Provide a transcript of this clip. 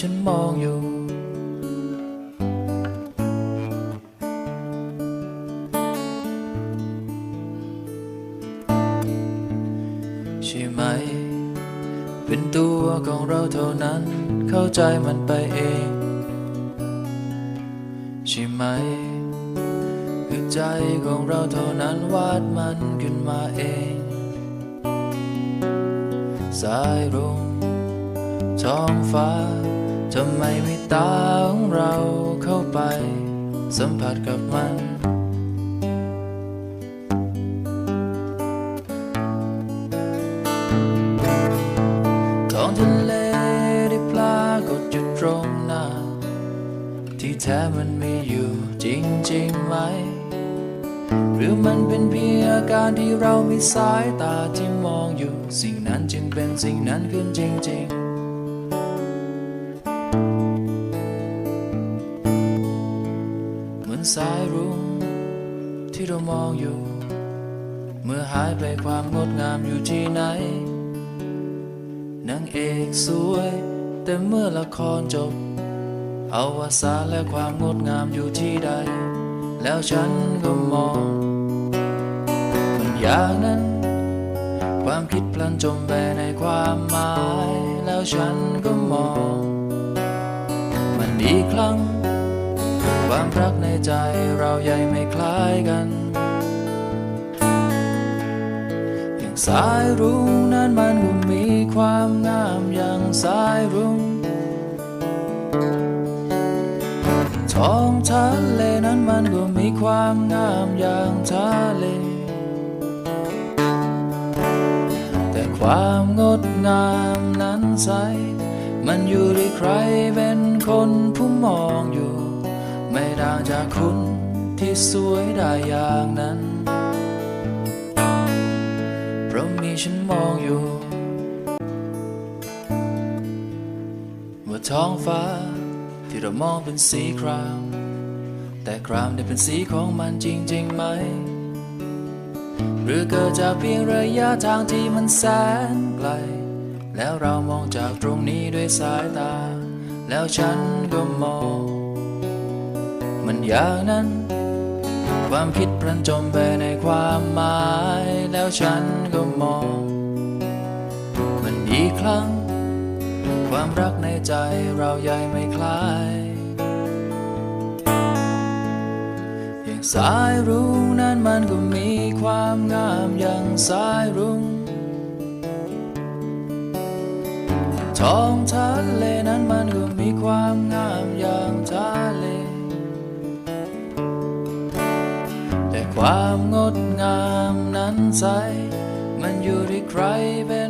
ฉันมองอยู่ ใช่ไหม เป็นตัวของเราเท่านั้น เข้าใจมันไปเอง ใช่ไหม คือใจของเราเท่านั้นวาดมันขึ้นมาเอง สายรุ้งท้องฟ้า ทำไมไม่ตาของเราเข้าไป สัมผัสกับมันท้องทะเลได้ปรากฏอยู่ตรงหน้า ที่แท้มันมีอยู่จริงๆไหม หรือมันเป็นเพียงอาการที่เรามีสายตาที่มองอยู่ สิ่งนั้นจึงเป็นสิ่งนั้นขึ้นจริง ๆ สายรุ้งที่เรามองอยู่ เมื่อหายไปความงดงามอยู่ที่ไหนนางเอกสวย แต่เมื่อละครจบ เอาวาสาและความงดงามอยู่ที่ใด แล้วฉันก็มองมันอย่างนั้น ความคิดพลันจมไปในความหมาย แล้วฉันก็มอง มันอีกครั้ง ความรักในใจเราใหญ่ไม่คล้ายกัน อย่างสายรุ้งนั้นมันก็มีความงามอย่างสายรุ้งท้องทะเลนั้นมันก็มีความงามอย่างทะเลแต่ความงดงามนั้นใส มันอยู่ที่ใครเป็นคนผู้มองอยู่ ไม่ต่างจากคุณที่สวยได้อย่างนั้น เพราะมีฉันมองอยู่เมื่อท้องฟ้าที่เรามองเป็นสีคราม แต่ครามได้เป็นสีของมันจริงๆไหม หรือเกิดจากเพียงระยะทางที่มันแสนไกล แล้วเรามองจากตรงนี้ด้วยสายตา แล้วฉันก็มอง มันอย่างนั้น ความคิดพลันจมไปในความหมายแล้วฉันก็มอง มันอีกครั้ง ความรักในใจเราใหญ่ไม่คล้ายอย่างสายรุ้งนั้นมันก็มีความงามอย่างสายรุ้งท้องทะเลนั้นมันก็มีความงาม แต่ความงดงามนั้นใส มันอยู่ที่ใครเป็